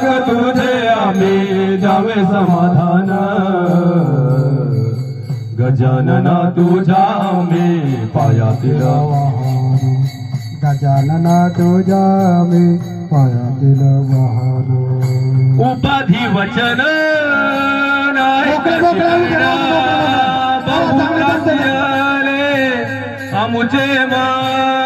जग तुझे आम्ही जावे समाधान गजानना तुझ्या आम्ही पायातील गजानना तुझ्या मी पायातील वाहन उपाधी वचन नाही बहुरासियाले आमुचे मान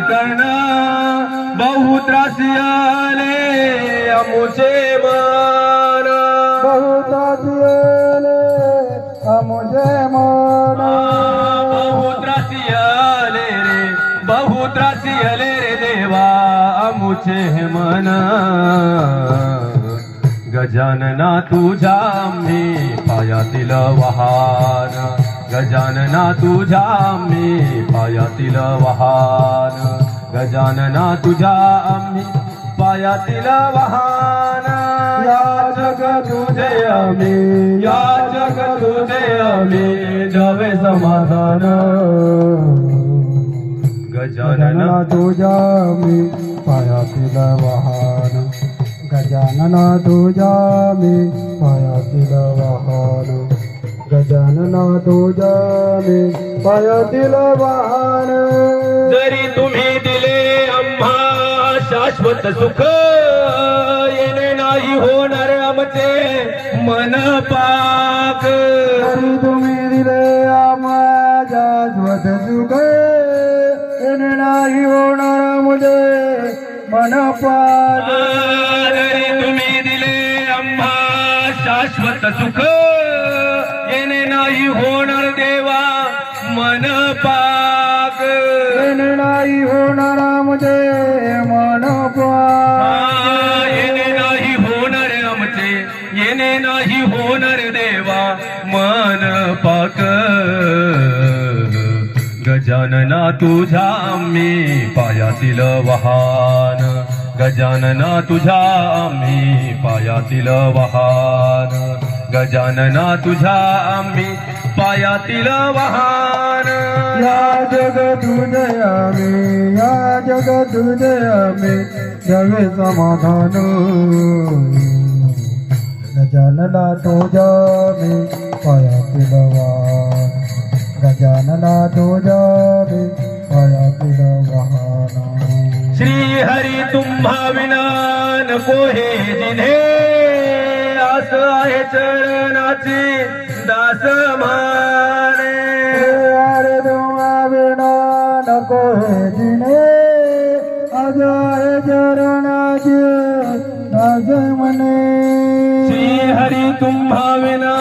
कर्ण. बहु त्रासियाले आमुचे मान बहुत्राची आले आमोजे मोर बहु त्रासियाले रे बहु त्रासियाले रे देवा आमुचे मन गजानना तुझ्या मी पायातील वाहन. गजानना तुझ्या मी पायातील वाहन. गजानना तुझ्या आम्ही पायातील वाहन. या जग तुझे आम्ही या जग तुझे आम्ही जवे समाधान. गजानना गजानना तुझ्या मी पायातील वाहन. गजानना तुझ्या मी पायातील वाहन गजानना तुझ्या मी पायातील वाहन. जरी तुम्ही दिले आम्हा शाश्वत सुख येणे नाही होणार आमचे मन पाक तरी तुम्ही दिले आम्हाला स्वत सुख येणे नाही होणार मुझे मन पाद जरी तुम्ही दिले आम्हा शाश्वत सुख येणे नाही होणार देवा मन पाक. नाही होणार मुझे मन पाद येणे नाही होणार आमचे येणे नाही होणार देवा मन पाक. गजानना तुझ्या मी पायातील वाहन. गजानना तुझ्या मी पायातील वाहन. गजानना तुझ्या मी पायातील वाहन. या जग तुझया मे या जग तुझया मे जवे समाधान. गजानला तुझ्या मे पायातील वाहन. गजानला तुझ्या मे पायातील वाहन. श्री हरी तुम्हा विना नको हे जिन्हे आस आहे चरणाची दास माने. अरे तुम्हा विना नको जिने. अजय चरणाचे दास म्हणे. श्री हरी तुम्हा विना.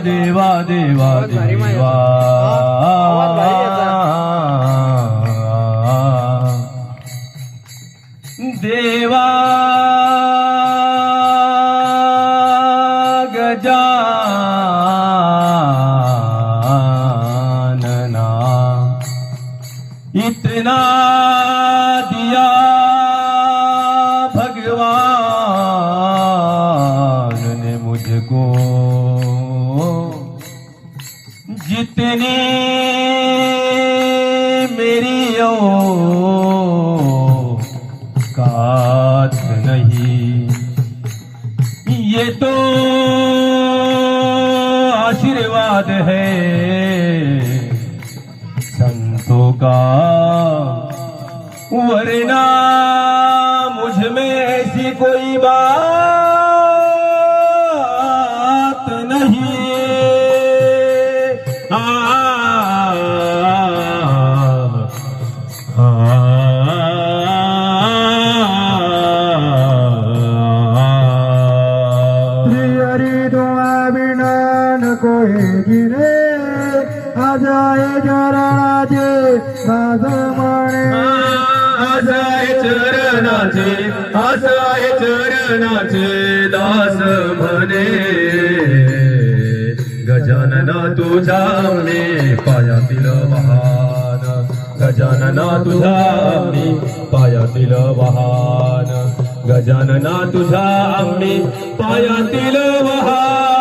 देवा देवा देवा. देवा गजानना. इतना जितनी मेरी औकात नहीं ये तो आशीर्वाद है संतों का वरना चरणाचे आज म्हणे आज चरणाचे आज चरणाचे दास म्हणे. गजानना तुझा मी पायातील महान गजानना तुझा मी पायातील वाहन. गजानना तुझा आम्ही पायातील वहा